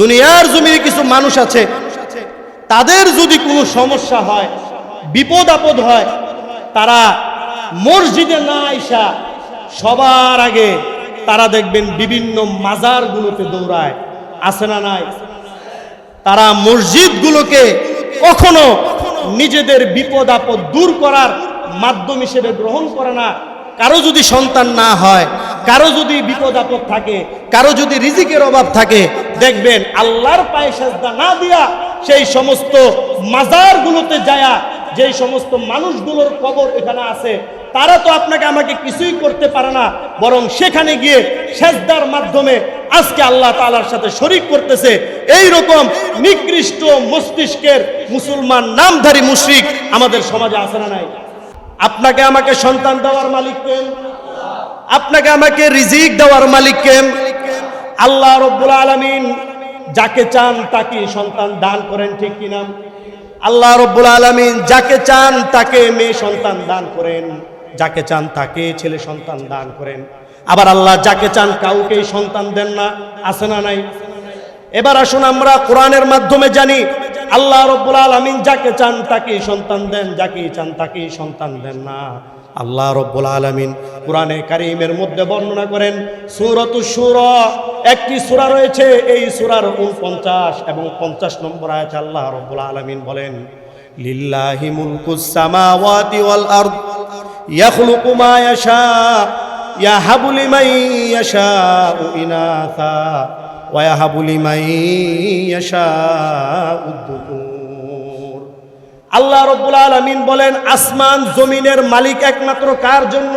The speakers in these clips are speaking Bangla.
দুনিয়ার জমিনে কিছু মানুষ আছে, তাদের যদি কোনো সমস্যা হয়, বিপদ আপদ হয়, তারা মসজিদে না আইসা সবার আগে তারা দেখবেন বিভিন্ন মাজারগুলোতে দৌড়ায়। আছে না নাই? তারা মসজিদগুলোকে কখনো নিজেদের বিপদ আপদ দূর করার মাধ্যম হিসেবে গ্রহণ করে না। কারও যদি সন্তান না হয়, কারও যদি বিপদ আপদ থাকে, কারও যদি রিজিকের অভাব থাকে দেখবেন আল্লাহর পায়ে সাজদা না দিয়া সেই সমস্ত মাজারগুলোতে যায়া যেই সমস্ত মানুষগুলোর কবর এখানে আছে, তারা তো আপনাকে আমাকে কিছুই করতে পারে না, বরং সেখানে গিয়ে সেজদার মাধ্যমে আজকে আল্লাহ তাআলার সাথে শরিক করতেছে। এই রকম নিকৃষ্ট মস্তিষ্কের মুসলমান নামধারী মুশরিক আমাদের সমাজে আছে না নাই? আপনাকে আমাকে সন্তান দেওয়ার মালিক কেন আপনাকে আমাকে রিজিক দেওয়ার মালিক কেন আল্লাহ রব্বুল আলামিন যাকে চান তাকে সন্তান দান করেন, ঠিক কিনা আল্লাহ রব্বুল আলামিন যাকে চান তাকে মেয়ে সন্তান দান করেন, যাকে চান তাকে ছেলে সন্তান দান করেন। আবার আল্লাহ যাকে চান কাউকেই সন্তান দেন না, আছে না নাই? এবার আসুন আমরা কোরআনের মাধ্যমে জানি, আল্লাহ রব্বুল আলামিন যাকে চান তাকে সন্তান দেন যাকে চান তাকে সন্তান দেন না। আল্লাহ রব্বুল আলমিন কোরআনে কারিমের মধ্যে বর্ণনা করেন, সুরত সুর একটি সুরা রয়েছে, এই সুরার উনপঞ্চাশ এবং পঞ্চাশ নম্বর আছে আল্লাহ রব্বুল আলমিন বলেন, লিল্লাহি মুলকুসামাওয়াতি ওয়াল আরদ, ইয়াখলুকু মা ইয়াশা, ইয়াহাবু লিমান ইয়াশাউ ইনাসা, ওয়া ইয়াহাবু লিমান ইয়াশাউ উদ্দুকুর আল্লাহ রব্বুল আলামিন বলেন, আসমান জমিনের মালিক একমাত্র কার জন্য?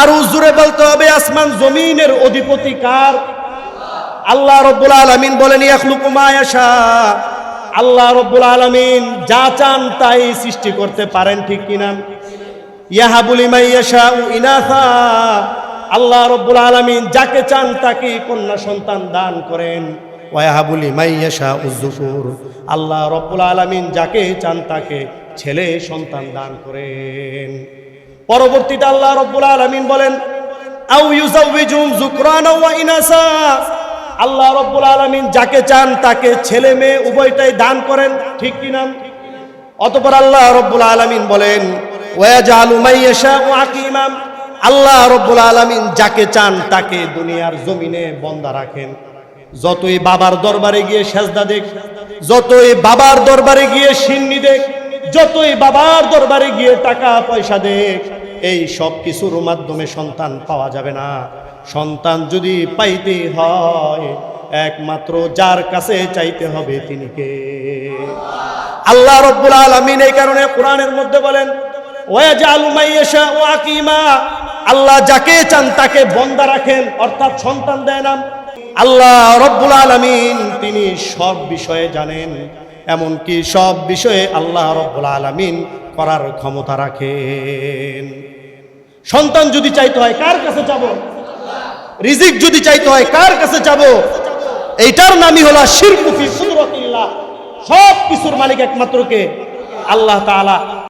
আরও জোরে বলতে হবে, আসমান জমিনের অধিপতি কার? আল্লাহ রব্বুল আলামিন বলেন আল্লাহ রব্বুল আলামিন যা চান তাই সৃষ্টি করতে পারেন, ঠিক কিনা? ইয়াহাবুল ইমাইয়াশা ইনাথা আল্লাহ রব্বুল আলামিন যাকে চান তাকে কন্যা সন্তান দান করেন। ওয়াহাবুল ইমাইয়াশা উজ্জুকুর আল্লাহ রব্বুল আলামিন যাকে চান তাকে ছেলে সন্তান দান করেন। পরবর্তীতে আল্লাহ রব্বুল আলামিন বলেন, আউ ইউজাউবিজুম যুকরানা ওয়া ইনাসা। আল্লাহ রব্বুল আলামিন যাকে চান তাকে ছেলে মেয়ে উভয়টাই দান করেন, ঠিক কিনা অতপর আল্লাহ রব্বুল আলামিন বলেন মাইয়াশা আল্লাহ রব্বুল আলামিন যাকে চান তাকে দুনিয়ার জমিনে বন্দা রাখেন। যতই বাবার দরবারে গিয়ে সেজদা দেখ, যতই বাবার দরবারে গিয়ে সিন্নি দেখ, যতই বাবার দরবারে গিয়ে টাকা পয়সা দেখ, এই সব কিছুর মাধ্যমে সন্তান পাওয়া যাবে না। সন্তান যদি পাইতে হয়, একমাত্র যার কাছে চাইতে হবে তিনি কে? আল্লাহ রব্বুল আলামিন এই কারণে কোরআনের মধ্যে বলেন আল্লাহ যাকে চান তাকে বন্দা রাখেন, অর্থাৎ সন্তান দেয় না। আল্লাহ রব্বুল আলামিন তিনি সব বিষয়ে জানেন, এমনকি সব বিষয়ে আল্লাহ রব্বুল আলামিন করার ক্ষমতা রাখেন। সন্তান যদি চাইতে হয়, কার কাছে যাব? রিজিক যদি চাইতে হয়, কার কাছে যাব? এইটার নামই হলো শিরকুফি কুদরতিল্লাহ সব কিছুর মালিক একমাত্র কে আল্লাহ তাআলা।